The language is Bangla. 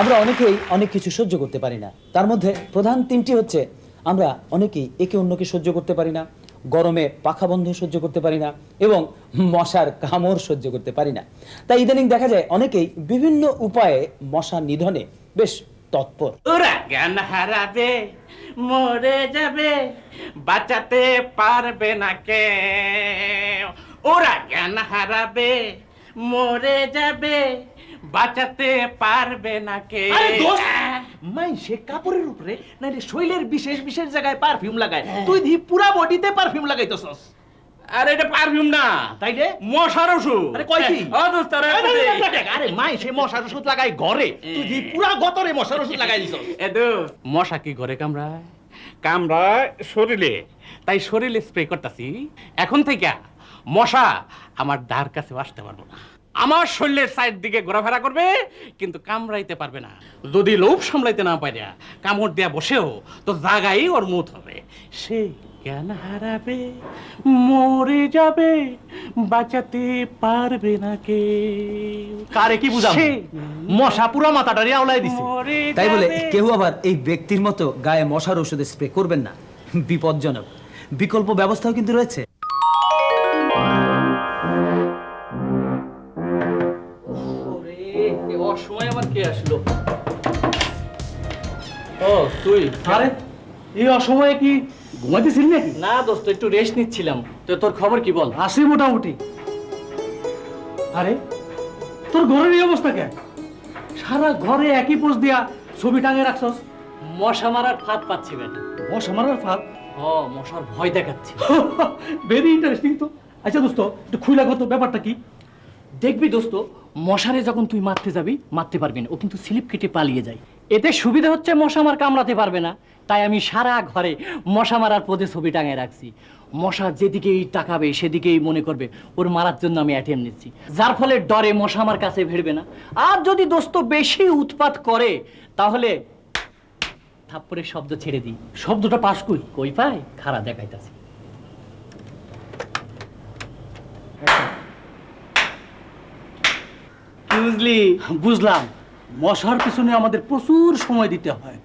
আমরা অনেকেই অনেক কিছু সহ্য করতে পারি না। তার মধ্যে প্রধান তিনটি হচ্ছে, আমরা অনেকেই একে অন্যকে সহ্য করতে পারি না, গরমে পাখা বন্ধ সহ্য করতে পারি না এবং মশার কামড় সহ্য করতে পারি না। তাই ইদানিং দেখা যায় অনেকেই বিভিন্ন উপায়ে মশা নিধনে বেশ তৎপর। ওরা জ্ঞান হারাবে, মরে যাবে, বাঁচাতে পারবে না কে ওরা জ্ঞান হারাবে, মরে যাবে বাঁচাতে পারবে না কে? মাই সে কাপড়ের উপরে নাইলে শৈলের বিশেষ বিশেষ জায়গায় পারফিউম লাগায়। তুই দি পুরা বডিতে পারফিউম লাগাইতেছস। আরে এটা পারফিউম না। তাইলে? মশার ওষুধ। আরে কয় কি? ও দোস্ত আরে মাই সে মশার ওষুধ লাগাই ঘরে। তুই দি পুরা গতরে মশার ওষুধ লাগাই দিছস। এ দোস্ত, মশা কি ঘরে কামড়ায়? কামড়ায় শরীরে। তাই শরীরে স্প্রে করতেছি। এখন থেকে মশা আমার দ্বার কাছে আসতে পারব না। আমার শরীরের সাইড দিকে ঘোরাফেরা করবে কিন্তু কামড়াইতে পারবে না। যদি লোভ সামলাইতে না পারে কামড় দেয়া বসেও তো জাগাই ওর মুখ হবে। সে জ্ঞান হারাবে মরে যাবে বাঁচাতে পারবে না কে কারে কি বুঝাম? সে- মশা পুরা মাথাটারে আওলাই দিছে। তাই বলে কেউ আবার এই ব্যক্তির মতো গায়ে মশার ওষুধে স্প্রে করবেন না। বিপজ্জনক। বিকল্প ব্যবস্থাও কিন্তু রয়েছে। কে আসলো? ও তুই। আরে এই অসময়ে কি ঘুমাইতেছিলি নাকি? না দোস্ত একটু রেস্ট নিচ্ছিলাম। তো তোর খবর কি বল? আসি মোটামুটি। আরে তোর ঘরের এই অবস্থা কেন সারা ঘরে একই পোজ দিয়া ছবি টাঙে রাখছস? মশা মারার ফাঁদ পাচ্ছি বেটা। মশা মারার ফাঁদ? ও মশার ভয় দেখাচ্ছি। ভেরি ইন্টারেস্টিং তো। আচ্ছা দোস্ত একটু খুইলা কত ব্যাপারটা কি? দেখবি দোস্ত, মশারে যখন তুই মারতে যাবি, মারতে পারবি না। ও কিন্তু স্লিপ কেটে পালিয়ে যায়। এতে সুবিধা হচ্ছে মশা আমার কামড়াতে পারবে না। তাই আমি সারা ঘরে মশা মারার পদে ছবি টাঙায় রাখছি। মশা যেদিকেই তাকাবে, সেদিকেই মনে করবে, ওর মারার জন্য আমি অ্যাটেম নিচ্ছি। যার ফলে ডরে মশা আমার কাছে ভিড়বে না। আর যদি দোস্ত বেশি উৎপাত করে, তাহলে থাপ্পড়ের শব্দ ছেড়ে দিই। শব্দটা পাস কই? কই পায় খারাপ দেখাইতাছি। বুঝলি? বুঝলাম। মশার পিছনে আমাদের প্রচুর সময় দিতে হয়।